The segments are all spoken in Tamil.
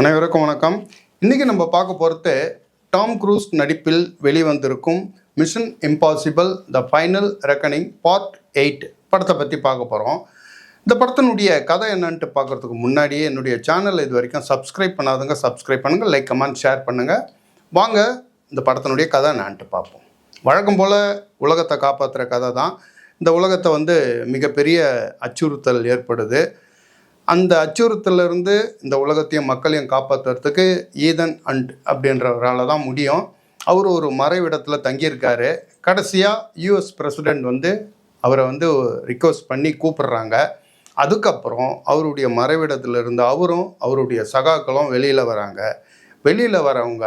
அனைவருக்கும் வணக்கம். இன்றைக்கி நம்ம பார்க்க போகிறது டாம் க்ரூஸ் நடிப்பில் வெளிவந்திருக்கும் Mission Impossible the final reckoning part eight படத்தை பற்றி பார்க்க போகிறோம் இந்த படத்தினுடைய கதை என்னன்ட்டு பார்க்குறதுக்கு முன்னாடியே என்னுடைய சேனல் இது வரைக்கும் சப்ஸ்கிரைப் பண்ணாதவங்க சப்ஸ்கிரைப் பண்ணுங்கள் லைக் கமெண்ட் ஷேர் பண்ணுங்கள் வாங்க இந்த படத்தினுடைய கதை என்னான்ட்டு பார்ப்போம். வழக்கம் போல் உலகத்தை காப்பாற்றுற கதை தான் இந்த உலகத்தை வந்து மிகப்பெரிய அச்சுறுத்தல் ஏற்படுது. அந்த அச்சுறுத்தலிருந்து இந்த உலகத்தையும் மக்களையும் காப்பாற்றுறதுக்கு ஈதன் அண்ட் அப்படின்றவரால தான் முடியும். அவர் ஒரு மறைவிடத்தில் தங்கியிருக்காரு. கடைசியாக யூஎஸ் பிரசிடெண்ட் வந்து அவரை வந்து ரிக்வஸ்ட் பண்ணி கூப்பிடுறாங்க. அதுக்கப்புறம் அவருடைய மறைவிடத்தில் இருந்து அவரும் அவருடைய சகாக்களும் வெளியில் வராங்க. வெளியில் வரவங்க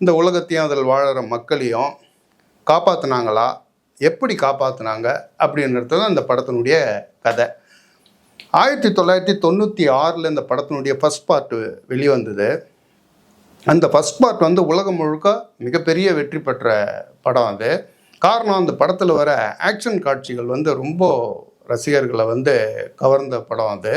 இந்த உலகத்தையும் அதில் வாழற மக்களையும் காப்பாற்றுனாங்களா எப்படி காப்பாற்றுனாங்க அப்படின்றது தான் இந்த படத்தினுடைய கதை. ஆயிரத்தி தொள்ளாயிரத்தி தொண்ணூற்றி ஆறில் இந்த படத்தினுடைய ஃபஸ்ட் பார்ட் வெளிவந்தது. அந்த ஃபஸ்ட் பார்ட் வந்து உலகம் முழுக்க மிகப்பெரிய வெற்றி பெற்ற படம் அது. காரணம் அந்த படத்தில் வர ஆக்ஷன் காட்சிகள் வந்து ரொம்ப ரசிகர்களை வந்து கவர்ந்த படம் அது.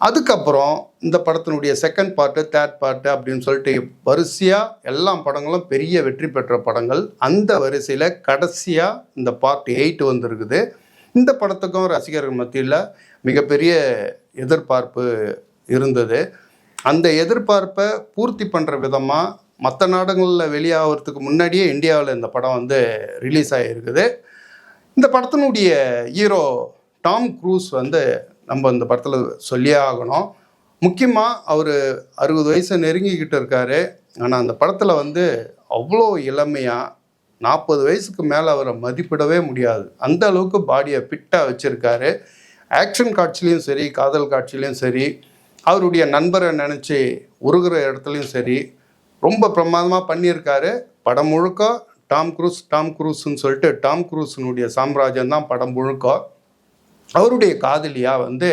அதுக்கப்புறம் இந்த படத்தினுடைய செகண்ட் பார்ட்டு தேர்ட் பார்ட்டு அப்படின்னு சொல்லிட்டு வரிசையாக எல்லா படங்களும் பெரிய வெற்றி பெற்ற படங்கள். அந்த வரிசையில் கடைசியாக இந்த பார்ட் எயிட் வந்திருக்குது. இந்த படத்துக்கும் ரசிகர்கள் மத்தியில் மிகப்பெரிய எதிர்பார்ப்பு இருந்தது. அந்த எதிர்பார்ப்பை பூர்த்தி பண்ணுற விதமாக மற்ற நாடுகளில் வெளியாகிறதுக்கு முன்னாடியே இந்தியாவில் இந்த படம் வந்து ரிலீஸ் ஆகிருக்குது இந்த படத்தினுடைய ஹீரோ டாம் க்ரூஸ் வந்து நம்ம இந்த படத்தில் சொல்லியே ஆகணும். முக்கியமாக அவர் அறுபது வயசை நெருங்கிக்கிட்டு இருக்காரு. ஆனால் அந்த படத்தில் வந்து அவ்வளோ இளமையாக நாற்பது வயசுக்கு மேலே அவரை மதிப்பிடவே முடியாது. அந்த அளவுக்கு பாடியை ஃபிட்டாக வச்சுருக்காரு. ஆக்ஷன் காட்சிலையும் சரி காதல் காட்சிலையும் சரி அவருடைய நண்பரை நினச்சி உருகிற இடத்துலையும் சரி ரொம்ப பிரமாதமாக பண்ணியிருக்காரு. படம் முழுக்க டாம் க்ரூஸ் டாம் குரூஸ்ன்னு சொல்லிட்டு டாம் க்ரூஸினுடைய சாம்ராஜ்யம் தான் படம் முழுக்க. அவருடைய காதலியாக வந்து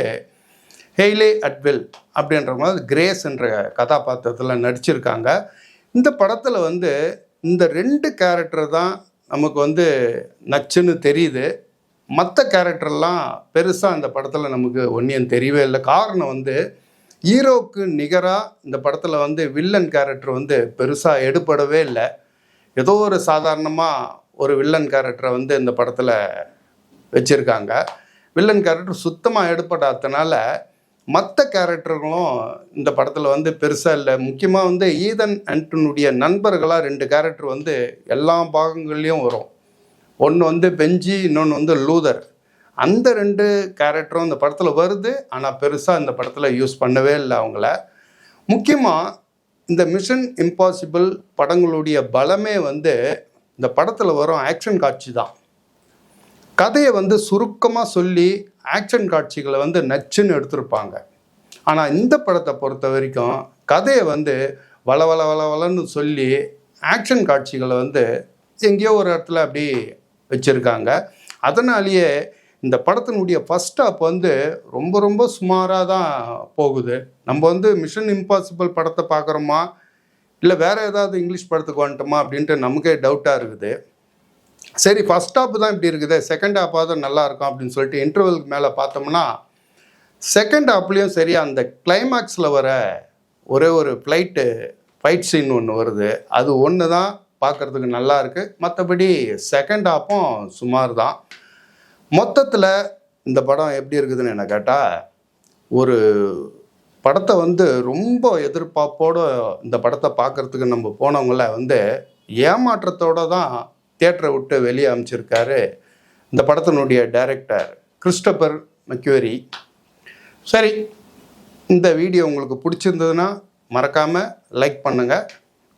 ஹெய்லே அட்வெல் அப்படின்ற மாதிரி கிரேஸ் என்ற கதாபாத்திரத்தில் நடிச்சிருக்காங்க. இந்த படத்தில் வந்து இந்த ரெண்டு கேரக்டர் தான் நமக்கு வந்து நச்சுன்னு தெரியுது. மற்ற கேரக்டர்லாம் பெருசாக இந்த படத்தில் நமக்கு ஒன்றியம் தெரியவே இல்லை. காரணம் வந்து ஹீரோவுக்கு நிகராக இந்த படத்தில் வந்து வில்லன் கேரக்டர் வந்து பெருசாக எடுபடவே இல்லை. ஏதோ ஒரு சாதாரணமாக ஒரு வில்லன் கேரக்டரை வந்து இந்த படத்தில் வச்சுருக்காங்க. வில்லன் கேரக்டர் சுத்தமாக எடுப்படாதனால மற்ற கேரக்டர்களும் இந்த படத்தில் வந்து பெருசாக இல்லை. முக்கியமாக வந்து ஈதன் அண்டனுடைய நண்பர்களாக ரெண்டு கேரக்டர் வந்து எல்லா பாகங்கள்லேயும் வரும். ஒன்று வந்து பெஞ்சி இன்னொன்று வந்து லூதர். அந்த ரெண்டு கேரக்டரும் இந்த படத்தில் வருது. ஆனால் பெருசாக இந்த படத்தில் யூஸ் பண்ணவே இல்லை அவங்கள. முக்கியமாக இந்த மிஷன் இம்பாசிபிள் படங்களுடைய பலமே வந்து இந்த படத்தில் வரும் ஆக்ஷன் காட்சி தான். கதையை வந்து சுருக்கமாக சொல்லி ஆக்ஷன் காட்சிகளை வந்து நச்சுன்னு எடுத்திருப்பாங்க. ஆனால் இந்த படத்தை பொறுத்த வரைக்கும் கதையை வந்து வள வள வள வளன்னு சொல்லி ஆக்ஷன் காட்சிகளை வந்து எங்கேயோ ஒரு இடத்துல அப்படி வச்சுருக்காங்க. அதனாலேயே இந்த படத்தினுடைய ஃபஸ்ட் ஆப் வந்து ரொம்ப ரொம்ப சுமாராக தான் போகுது. நம்ம வந்து மிஷன் இம்பாசிபிள் படத்தை பார்க்குறோமா? இல்லை வேறு ஏதாவது இங்கிலீஷ் படத்துக்கு வந்துட்டோமா? அப்படின்ட்டு நமக்கே டவுட்டாக இருக்குது. சரி ஃபஸ்ட் ஆப் தான் இப்படி இருக்குது. செகண்ட் ஹாப்பாவது தான் நல்லாயிருக்கும் அப்படின்னு சொல்லிட்டு இன்டர்வலுக்கு மேலே பார்த்தோம்னா செகண்ட் ஆப்லேயும் சரி அந்த கிளைமேக்ஸில் வர ஒரே ஒரு ஃப்ளைட்டு ஃபைட் சீன் ஒன்று வருது. அது ஒன்று தான் பார்க்குறதுக்கு நல்லா இருக்குது மற்றபடி செகண்ட் ஹாப்பும் சுமார் தான் மொத்தத்தில் இந்த படம் எப்படி இருக்குதுன்னு என்ன கேட்டால் ஒரு படத்தை வந்து ரொம்ப எதிர்பார்ப்போடு இந்த படத்தை பார்க்குறதுக்கு நம்ம போனவங்கள வந்து ஏமாற்றத்தோடு தான் தியேட்டரை விட்டு வெளியே அமைச்சிருக்காரு இந்த படத்தினுடைய டைரக்டர் கிறிஸ்டபர் மக்யூரி. சரி இந்த வீடியோ உங்களுக்கு பிடிச்சிருந்ததுன்னா மறக்காமல் லைக் பண்ணுங்கள்